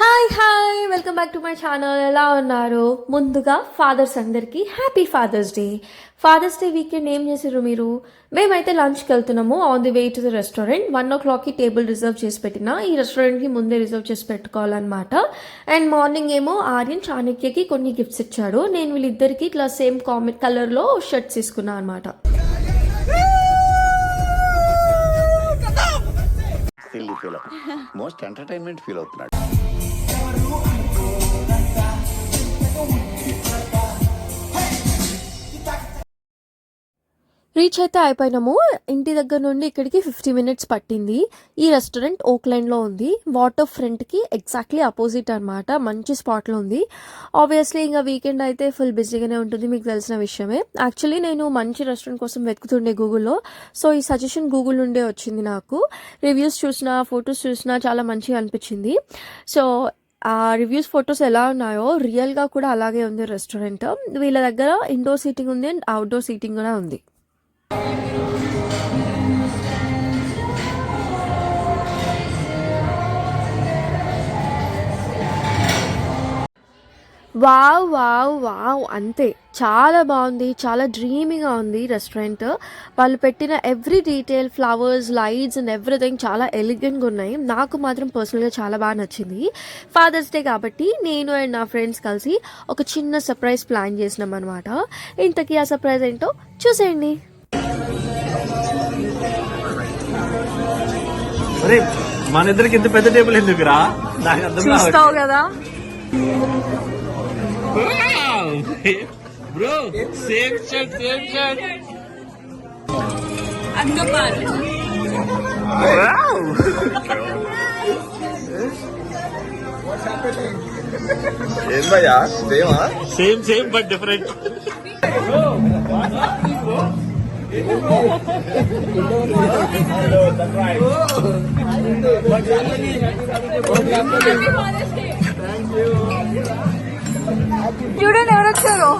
Hi hi welcome back to my channel ఎలా ఉన్నారు? ముందుగా ఫాదర్స్ అందరికీ happy fathers day fathers day weekend ఏం చేసారు మీరు? మేమైతే లంచ్కి వెళ్తున్నాము. On the way to the restaurant one ఓ క్లాక్కి టేబుల్ రిజర్వ్ చేసి పెట్టిన. ఈ రెస్టారెంట్కి ముందే రిజర్వ్ చేసి పెట్టుకోవాలన్నమాట. అండ్ మార్నింగ్ ఏమో ఆర్యన్ చాణక్యకి కొన్ని గిఫ్ట్స్ ఇచ్చాడు. నేను వీళ్ళిద్దరికి ఇట్లా సేమ్ కామిక్ కలర్లో షర్ట్స్ తీసుకున్నాను అనమాట మోస్ట్ ఎంటర్టైన్మెంట్ ఫీల్ అవుతున్నాడు. రీచ్ అయితే అయిపోయినాము. ఇంటి దగ్గర నుండి ఇక్కడికి ఫిఫ్టీ మినిట్స్ పట్టింది. ఈ రెస్టారెంట్ ఓక్లైన్లో ఉంది. వాటర్ ఫ్రంట్కి ఎగ్జాక్ట్లీ అపోజిట్ అనమాట మంచి స్పాట్లో ఉంది. ఆబ్వియస్లీ ఇంకా వీకెండ్ అయితే ఫుల్ బిజీగానే ఉంటుంది. మీకు తెలిసిన విషయమే. యాక్చువల్లీ నేను మంచి రెస్టారెంట్ కోసం వెతుకుతుండే గూగుల్లో సో ఈ సజెషన్ గూగుల్ నుండే వచ్చింది నాకు. రివ్యూస్ చూసిన ఫొటోస్ చూసినా చాలా మంచిగా అనిపించింది. సో ఆ రివ్యూస్ ఫొటోస్ ఎలా ఉన్నాయో రియల్గా కూడా అలాగే ఉంది రెస్టారెంట్ వీళ్ళ దగ్గర ఇండోర్ సీటింగ్ ఉంది అండ్ అవుట్డోర్ సీటింగ్ కూడా ఉంది. వావ్ వావ్ వావ్ అంతే. చాలా బాగుంది చాలా డ్రీమీగా ఉంది రెస్టారెంట్ వాళ్ళు పెట్టిన every detail flowers lights and everything చాలా ఎలిగెంట్గా ఉన్నాయి. నాకు మాత్రం పర్సనల్గా చాలా బాగా నచ్చింది. ఫాదర్స్ డే కాబట్టి నేను అండ్ నా ఫ్రెండ్స్ కలిసి ఒక చిన్న సర్ప్రైజ్ ప్లాన్ చేసినాం అనమాట ఇంతకీ ఆ సర్ప్రైజ్ ఏంటో చూసేయండి. మన ఇద్దరికి ఇంత పెద్ద టేబుల్ ఎందుకురా? Bro, same shirt, same shirt. Agdapan. Wow! What's happening? Same ba? Same ha? Same, same but different. Bro, what's happening bro? Hello, that's right. What's happening? What's happening? Thank you. చూడండి ఎవరు వచ్చారు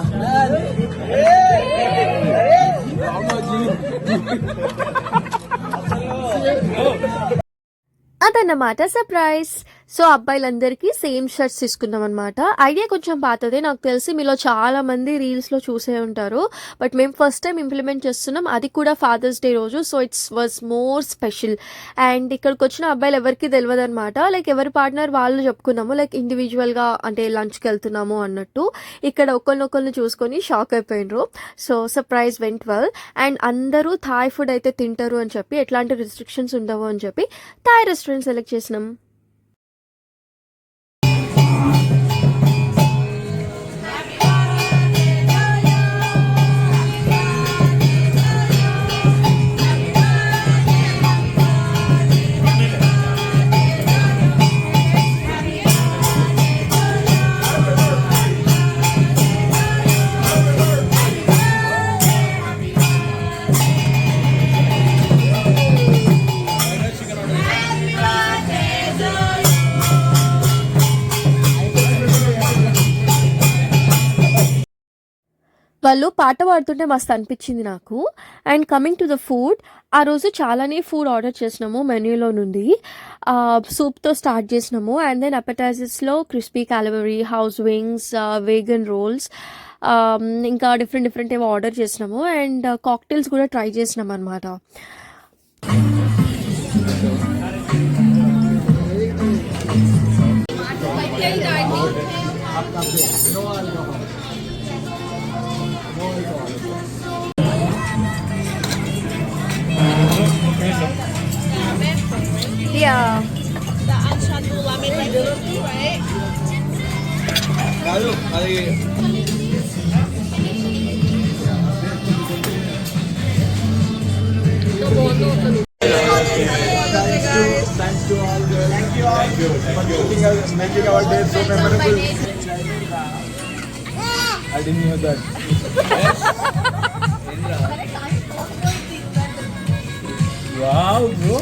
అదన్నమాట surprise. So అబ్బాయిలందరికీ same shirts తీసుకున్నాం అనమాట idea కొంచెం పాతదే. నాకు తెలిసి మీలో చాలా మంది రీల్స్లో చూసే ఉంటారు. బట్ మేము ఫస్ట్ టైం ఇంప్లిమెంట్ చేస్తున్నాం. అది కూడా ఫాదర్స్ డే రోజు. So it's was more special. And ఇక్కడికి వచ్చిన అబ్బాయిలు ఎవరికి తెలియదు అనమాట లైక్ ఎవరి పార్ట్నర్ వాళ్ళు చెప్పుకున్నాము. లైక్ ఇండివిజువల్గా అంటే లంచ్కి వెళ్తున్నాము అన్నట్టు. ఇక్కడ ఒకరినొకరిని చూసుకొని shock అయిపోయినరు. So surprise went well. And అందరూ థాయ్ ఫుడ్ అయితే తింటారు అని చెప్పి ఎట్లాంటి రిస్ట్రిక్షన్స్ ఉండవు అని చెప్పి థాయ్ రెస్టారెంట్ సెలెక్ట్ చేసినాం. వాళ్ళు పాట పాడుతుంటే మస్తు అనిపించింది నాకు. And coming to the food ఆ రోజు చాలానే ఫుడ్ ఆర్డర్ చేసినాము మెన్యూలో నుండి. సూప్తో స్టార్ట్ చేసినాము. And then అపెటైజర్స్లో crispy calabari house wings vegan rolls ఇంకా డిఫరెంట్ డిఫరెంట్ ఏవో ఆర్డర్ చేసినాము. అండ్ కాక్టైల్స్ uh, కూడా ట్రై చేసినాం అనమాట Yeah. The Anshadu Lamin like right? Kalu, kali. Thanks to all girls. Thank you all thank you, thank for making our day so memorable. I didn't know that. Wow, bro.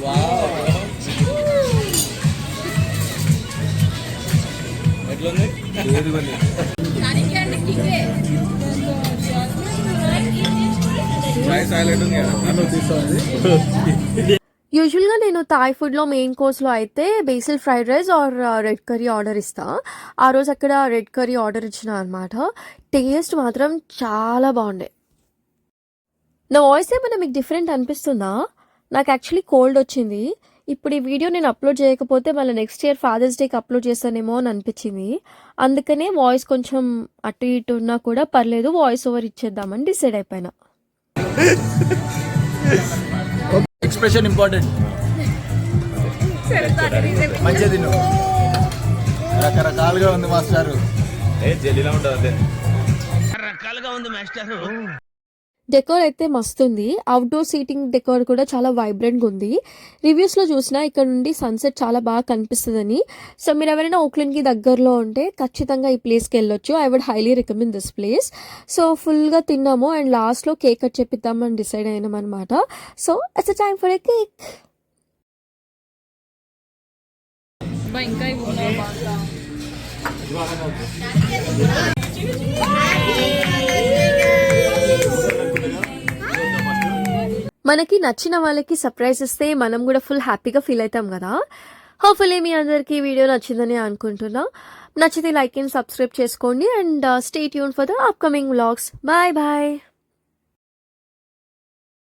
Wow. ఎట్లుంది? చాయ్ silent ఉంది కదా. నన్ను తీసుకోండి. యూజువల్గా నేను Thai ఫుడ్లో main కోర్స్లో అయితే basil fried rice or red curry order ఇస్తా. ఆ రోజు అక్కడ రెడ్ కర్రీ ఆర్డర్ ఇచ్చిన అనమాట టేస్ట్ మాత్రం చాలా బాగుండే. నా వాయిస్ ఏమైనా మీకు డిఫరెంట్ అనిపిస్తుందా? నాకు యాక్చువల్లీ కోల్డ్ వచ్చింది. ఇప్పుడు ఈ వీడియో నేను అప్లోడ్ చేయకపోతే మళ్ళీ నెక్స్ట్ ఇయర్ ఫాదర్స్ డేకి అప్లోడ్ చేస్తానేమో అని అనిపించింది. అందుకనే వాయిస్ కొంచెం అటు ఇటు ఉన్నా కూడా పర్లేదు వాయిస్ ఓవర్ ఇచ్చేద్దామని డిసైడ్ అయిపోయినా. ఎక్స్ప్రెషన్ ఇంపార్టెంట్ మంచిగా తిను. రకరకాలుగా ఉంది మాస్టారు. ఏ జల్లీలా ఉంటుంది అదే డెకోర్ అయితే మస్తుంది. అవుట్డోర్ సీటింగ్ డెకోర్ కూడా చాలా వైబ్రెంట్గా ఉంది. రివ్యూస్లో చూసినా ఇక్కడ నుండి సన్సెట్ చాలా బాగా కనిపిస్తుందని. సో మీరు ఎవరైనా ఓక్లండ్కి దగ్గరలో ఉంటే ఖచ్చితంగా ఈ ప్లేస్కి వెళ్ళొచ్చు. I would highly recommend this place so ఫుల్గా తిన్నాము అండ్ లాస్ట్లో కేక్ కట్ చెప్పిద్దామని డిసైడ్ అయినాం అనమాట so it's time for a cake ఇంకా బాగా. మనకి నచ్చిన వాళ్ళకి సర్ప్రైజ్ ఇస్తే మనం కూడా ఫుల్ హ్యాపీగా ఫీల్ అవుతాం కదా? హోప్ఫుల్లీ మీ అందరికీ వీడియో నచ్చిందని అనుకుంటున్నా. నచ్చితే లైక్ అండ్ సబ్స్క్రైబ్ చేసుకోండి. And stay tune for the upcoming vlogs bye bye